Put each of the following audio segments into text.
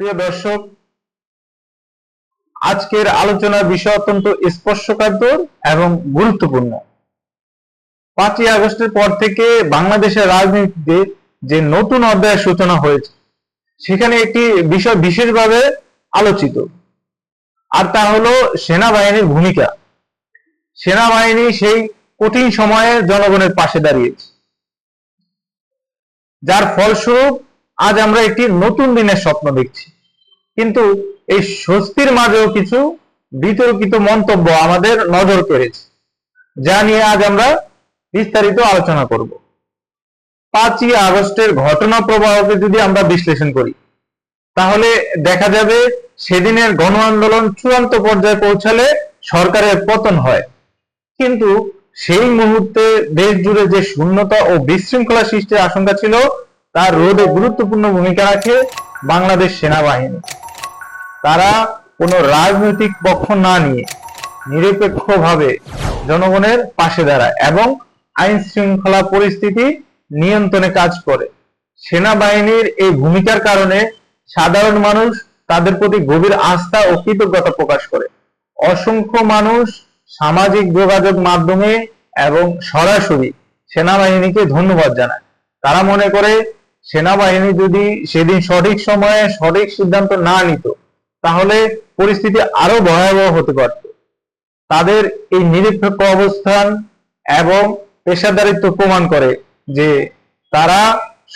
প্রিয় দর্শক, আজকের আলোচনার বিষয় অত্যন্ত স্পর্শকাতর এবং গুরুত্বপূর্ণ। পাঁচই আগস্টের পর থেকে বাংলাদেশের রাজনীতিতে যে নতুন অধ্যায়ের সূচনা হয়েছে, সেখানে একটি বিষয় বিশেষভাবে আলোচিত। আর তা হলো সেনাবাহিনীর ভূমিকা। সেনাবাহিনী সেই কঠিন সময়ে জনগণের পাশে দাঁড়িয়েছে। যার ফলস্বরূপ আজ আমরা একটি নতুন দিনের স্বপ্ন দেখছি। কিন্তু এই স্বস্তির মাঝেও কিছু বিতর্কিত মন্তব্য আমাদের নজর কেড়েছে, যা নিয়ে আজ আমরা বিস্তারিত আলোচনা করব। পাঁচই আগস্টের ঘটনা প্রবাহকে যদি আমরা বিশ্লেষণ করি, তাহলে দেখা যাবে সেদিনের গণ আন্দোলন চূড়ান্ত পর্যায়ে পৌঁছালে সরকারের পতন হয়। কিন্তু সেই মুহূর্তে দেশ জুড়ে যে শূন্যতা ও বিশৃঙ্খলা সৃষ্টির আশঙ্কা ছিল তার রোধে গুরুত্বপূর্ণ ভূমিকা রাখে বাংলাদেশ সেনাবাহিনী। তারা কোনো রাজনৈতিক পক্ষ না নিয়ে নিরপেক্ষভাবে জনগণের পাশে দাঁড়ায় এবং আইন শৃঙ্খলা পরিস্থিতি নিয়ন্ত্রণে কাজ করে। সেনাবাহিনীর এই ভূমিকার কারণে সাধারণ মানুষ তাদের প্রতি গভীর আস্থা ও কৃতজ্ঞতা প্রকাশ করে। অসংখ্য মানুষ সামাজিক যোগাযোগ মাধ্যমে এবং সরাসরি সেনাবাহিনীকে ধন্যবাদ জানায়। তারা মনে করে সেনাবাহিনী যদি সেদিন সঠিক সময়ে সঠিক সিদ্ধান্ত না নিত, তাহলে পরিস্থিতি আরও ভয়াবহ হতে পারত। তাদের এই নিরপেক্ষ অবস্থান এবং পেশাদারিত্ব প্রমাণ করে যে তারা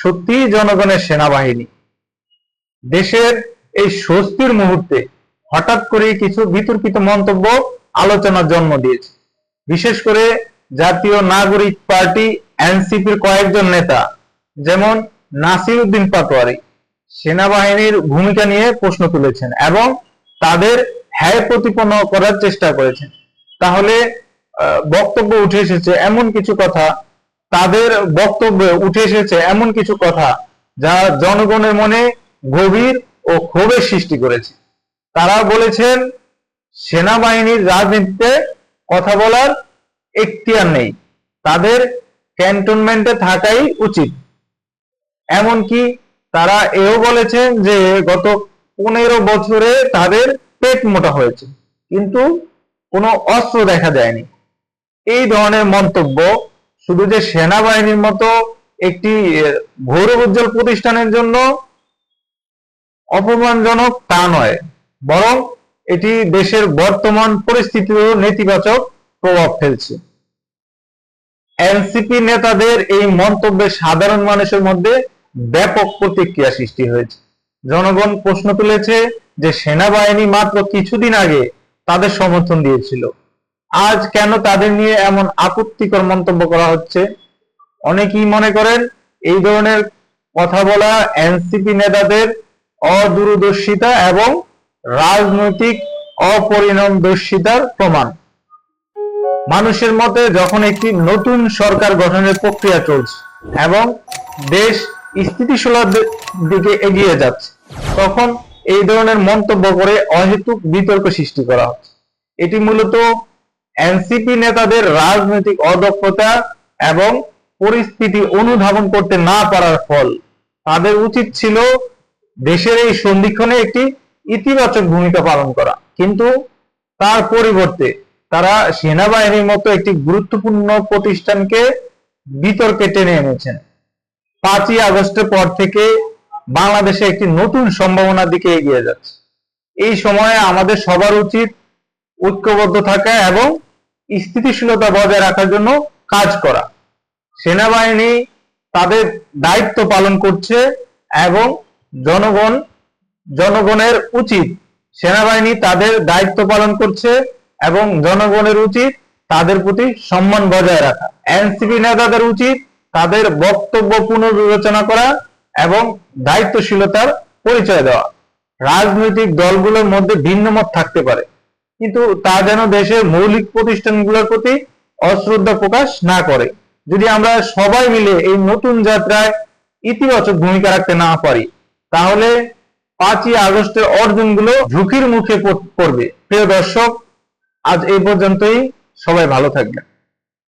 সত্যিই জনগণের সেনাবাহিনী। দেশের এই স্বস্তির মুহূর্তে হঠাৎ করে কিছু বিতর্কিত মন্তব্য আলোচনার জন্ম দিয়েছে। বিশেষ করে জাতীয় নাগরিক পার্টি এনসিপির কয়েকজন নেতা, যেমন নাসির উদ্দিন পাটোয়ারি সেনাবাহিনীর ভূমিকা নিয়ে প্রশ্ন তুলেছেন এবং তাদের হ্যায় প্রতিপন্ন করার চেষ্টা করেছেন। তাহলে বক্তব্য উঠে এসেছে এমন কিছু কথা, তাদের বক্তব্যে উঠে এসেছে এমন কিছু কথা যা জনগণের মনে গভীর ও ক্ষোভের সৃষ্টি করেছে। তারা বলেছেন, সেনাবাহিনীর রাজনীতিতে কথা বলার এখতিয়ার নেই। তাদের ক্যান্টনমেন্টে থাকাই উচিত। এমনকি তারা এও বলেছেন যে গত পনেরো বছরে তাদের পেট মোটা হয়েছে। কিন্তু কোনো অস্ত্র দেখা যায়নি। এই ধরনের মন্তব্য শুধু যে সেনাবাহিনীর মতো একটি গৌরব উজ্জ্বল প্রতিষ্ঠানের জন্য অপমানজনক তা নয়, বরং এটি দেশের বর্তমান পরিস্থিতিরও নেতিবাচক প্রভাব ফেলছে। এনসিপি নেতাদের এই মন্তব্যে সাধারণ মানুষের মধ্যে ব্যাপক প্রতিক্রিয়া সৃষ্টি হয়েছে। জনগণ প্রশ্ন তুলেছে যে সেনাবাহিনী মাত্র কিছুদিন আগে তাদের সমর্থন দিয়েছিল। আজ কেন তাদের নিয়ে এমন আপত্তিকর মন্তব্য করা হচ্ছে? অনেকেই মনে করেন এই ধরনের কথা বলা এনসিপি নেতাদের অদূরদর্শিতা এবং রাজনৈতিক অপরিণামদর্শিতার প্রমাণ। মানুষের মতে, যখন একটি নতুন সরকার গঠনের প্রক্রিয়া চলছে এবং দেশ স্থিতিশীলতার দিকে এগিয়ে যাচ্ছে। তখন এই ধরনের মন্তব্য করে অহেতুক বিতর্ক সৃষ্টি করা হচ্ছে। এটি মূলত এনসিপি নেতাদের রাজনৈতিক অদক্ষতা এবং পরিস্থিতি অনুধাবন করতে না পারার ফল। তাদের উচিত ছিল দেশের এই সন্ধিক্ষণে একটি ইতিবাচক ভূমিকা পালন করা। কিন্তু তার পরিবর্তে তারা সেনাবাহিনীর মতো একটি গুরুত্বপূর্ণ প্রতিষ্ঠানকে বিতর্কে টেনে এনেছেন। পাঁচই আগস্টের পর থেকে বাংলাদেশে একটি নতুন সম্ভাবনার দিকে এগিয়ে যাচ্ছে। এই সময়ে আমাদের সবার উচিত ঐক্যবদ্ধ থাকা এবং স্থিতিশীলতা বজায় রাখার জন্য কাজ করা। সেনাবাহিনী তাদের দায়িত্ব পালন করছে এবং জনগণ, জনগণের উচিত সেনাবাহিনী তাদের দায়িত্ব পালন করছে এবং জনগণের উচিত তাদের প্রতি সম্মান বজায় রাখা। এনসিপি নেতাদের উচিত তাদের বক্তব্য পুনর্বিবেচনা করা এবং দায়িত্বশীলতার পরিচয় দেওয়া। রাজনৈতিক দলগুলোর মধ্যে ভিন্ন মত থাকতে পারে, কিন্তু তা যেন দেশের মৌলিক প্রতিষ্ঠানগুলোর প্রতি অশ্রদ্ধা প্রকাশ না করে। যদি আমরা সবাই মিলে এই নতুন যাত্রায় ইতিবাচক ভূমিকা রাখতে না পারি, তাহলে পাঁচই আগস্টের অর্জনগুলো ঝুঁকির মুখে পড়বে। প্রিয় দর্শক, আজ এই পর্যন্তই। সবাই ভালো থাকবেন।